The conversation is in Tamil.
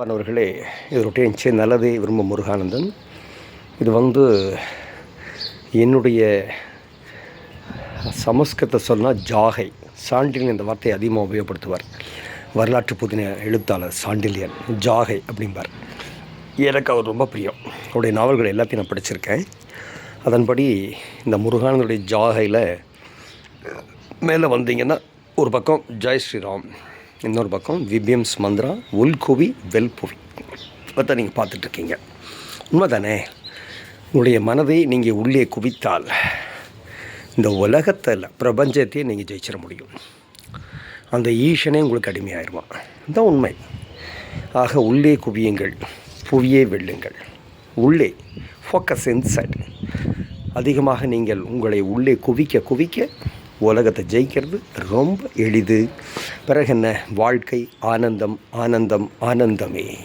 பண்ணவர்களே இது ரொட்டேன்ச்சு நல்லதே விரும்பும் முருகானந்தன். இது வந்து என்னுடைய சமஸ்கிருத சொன்னால் ஜாகை. சாண்டிலியன் இந்த வார்த்தையை அதிகமாக உபயோகப்படுத்துவார். வரலாற்று புதின எழுத்தாளர் சாண்டிலியன் ஜாகை அப்படிம்பார். எனக்கு அவர் ரொம்ப பிரியம். அவருடைய நாவல்கள் எல்லாத்தையும் நான் படிச்சிருக்கேன். அதன்படி இந்த முருகானந்தனுடைய ஜாகையில் மேலே வந்தீங்கன்னா ஒரு பக்கம் ஜெய் ஸ்ரீராம் இன்னொரு பக்கம் விபிஎம்ஸ் மந்த்ரா உள்குவி வெல்புவி அதை நீங்கள் பார்த்துட்ருக்கீங்க. உண்மை தானே உங்களுடைய மனதை நீங்கள் உள்ளே குவித்தால் இந்த உலகத்தில் பிரபஞ்சத்தையே நீங்கள் ஜெயிச்சிட முடியும். அந்த ஈசனே உங்களுக்கு அடிமையாயிருவான். இதுதான் உண்மை. ஆக உள்ளே குவியுங்கள் புவியே வெல்லுங்கள். உள்ளே ஃபோக்கஸ் இன்சைட் அதிகமாக நீங்கள் உங்களை உள்ளே குவிக்க குவிக்க உலகத்தை ஜெயிக்கிறது ரொம்ப எளிது. பிறகு என்ன வாழ்க்கை ஆனந்தம் ஆனந்தம் ஆனந்தமே.